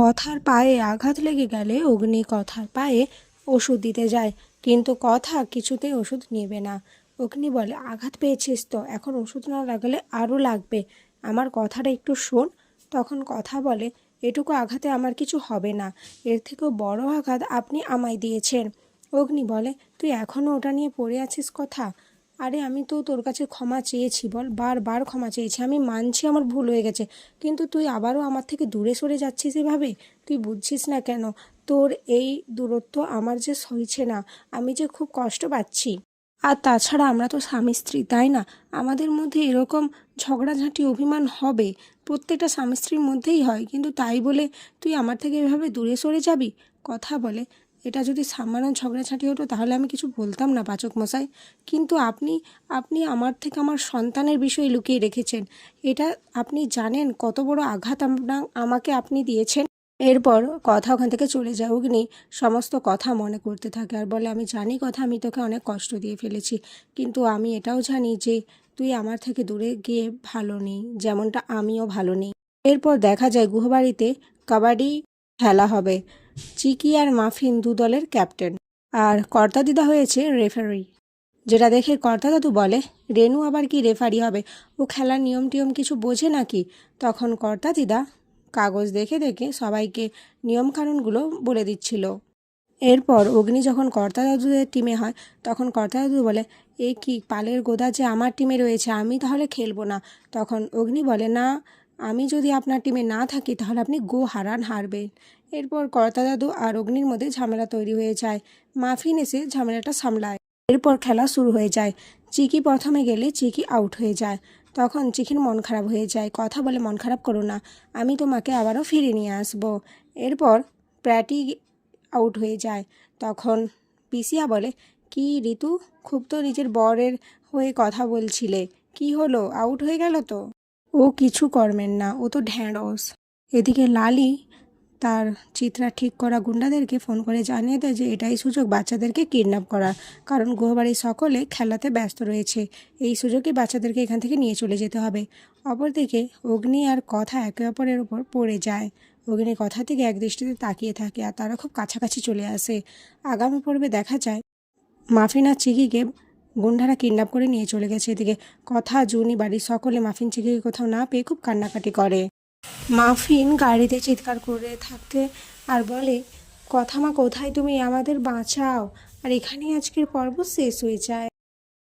কথার পায়ে আঘাত লেগে গেলে অগ্নি কথার পায়ে ওষুধ দিতে যায়, কিন্তু কথা কিছুতেই ওষুধ নেবে না। অগ্নি বলে, আঘাত পেয়েছিস তো, এখন ওষুধ না লাগালে আরও লাগবে। আমার কথাটা একটু শোন। তখন কথা বলে, এটুকু আঘাতে আমার কিছু হবে না। এর থেকেও বড় আঘাত আপনি আমায় দিয়েছেন। অগ্নি বলে, তুই এখনও ওটা নিয়ে পড়ে আছিস কথা? আরে আমি তো তোর কাছে ক্ষমা চেয়েছি বল, বারবার ক্ষমা চেয়েছি। আমি মানছি আমার ভুল হয়ে গেছে, কিন্তু তুই আবারও আমার থেকে দূরে সরে যাচ্ছিস এভাবে? তুই বুঝছিস না কেন? তোর এই দূরত্ব আমার যে সইছে না, আমি যে খুব কষ্ট পাচ্ছি। আর তাছাড়া আমরা তো স্বামী স্ত্রী, তাই না? আমাদের মধ্যে এরকম ঝগড়াঝাঁটি অভিমান হবে, প্রত্যেকটা স্বামী স্ত্রীর মধ্যেই হয়। কিন্তু তাই বলে তুই আমার থেকে এভাবে দূরে সরে যাবি? কথা বলে এটা যদি সামান্য ঝগড়াঝাঁটি হতো, তাহলে আমি কিছু বলতাম না পাচক মশাই। কিন্তু আপনি আপনি আমার থেকে আমার সন্তানের বিষয়ে লুকিয়ে রেখেছেন। এটা আপনি জানেন কত বড় আঘাত আপনার আমাকে আপনি দিয়েছেন। এরপর কথা ওখান থেকে চলে যায় অগ্নি সমস্ত কথা মনে করতে থাকে। আর বলে, আমি জানি কথা, আমি তোকে অনেক কষ্ট দিয়ে ফেলেছি। কিন্তু আমি এটাও জানি যে তুই আমার থেকে দূরে গিয়ে ভালো নেই, যেমনটা আমিও ভালো নেই। এরপর দেখা যায়, গুহবাড়িতে কাবাডি খেলা হবে। চিকি আর মাফিন দু দলের ক্যাপ্টেন। আর কর্তা দিদা হয়েছে রেফারি। যেটা দেখে কর্তা দাদু বলে, রেনু আবার কি রেফারি হবে? ও খেলার নিয়ম টিয়ম কিছু বোঝে নাকি? তখন কর্তা দিদা কাগজ দেখে দেখে সবাইকে নিয়মকানুনগুলো বলে দিচ্ছিল। এরপর অগ্নি যখন কর্তা দাদুদের টিমে হয়, তখন কর্তা দাদু বলে, এ কি, পালের গোদা যে আমার টিমে রয়েছে, আমি তাহলে খেলব না? তখন অগ্নি বলে, না আমি যদি আপনার টিমে না থাকি, তাহলে আপনি গো হারান হারবেন। এরপর কর্তা দাদু আর অগ্নির মধ্যে ঝামেলা তৈরি হয়ে যায়। মাফিন এসে ঝামেলাটা সামলায়। এরপর খেলা শুরু হয়ে যায়। চিকি প্রথমে গেলে চিকি আউট হয়ে যায়। তখন চিকির মন খারাপ হয়ে যায়। কথা বলে মন খারাপ করো না। আমি তোমাকে আবারও ফিরে নিয়ে আসব। এরপর প্র্যাটি আউট হয়ে যায়। তখন পিসিয়া বলে, কি ঋতু? খুব তো নিজের বরের হয়ে কথা বলছিলে। কি হলো? আউট হয়ে গেল তো? ও কিছু করবেন না, ও তো ঢ্যাঁড়স। এদিকে লালি তার চিত্রা ঠিক করা গুন্ডাদেরকে ফোন করে জানিয়ে দেয় যে এটাই সুযোগ বাচ্চাদেরকে কিডন্যাপ করার কারণ গুহবাড়ির সকলে খেলাতে ব্যস্ত রয়েছে। এই সুযোগে বাচ্চাদেরকে এখান থেকে নিয়ে চলে যেতে হবে। অপরদিকে অগ্নি আর কথা একে অপরের ওপর পড়ে যায়। অগ্নি কথা থেকে এক দৃষ্টিতে তাকিয়ে থাকে আর তারা খুব কাছাকাছি চলে আসে। আগামী পর্বে দেখা যায়, মাফিনা চিকিকে গুন্ডারা কিডন্যাপ করে নিয়ে চলে গেছে এদিকে। কথা জুনি বাড়ির সকলে মাফিন চিকে কোথাও না পেয়ে খুব কান্নাকাটি করে। মাফিন গাড়িতে চিৎকার করে থাকতে আর বলে, কথা মা, কোথায় তুমি? আমাদের বাঁচাও। আর এখানেই আজকের পর্ব শেষ হয়ে যায়।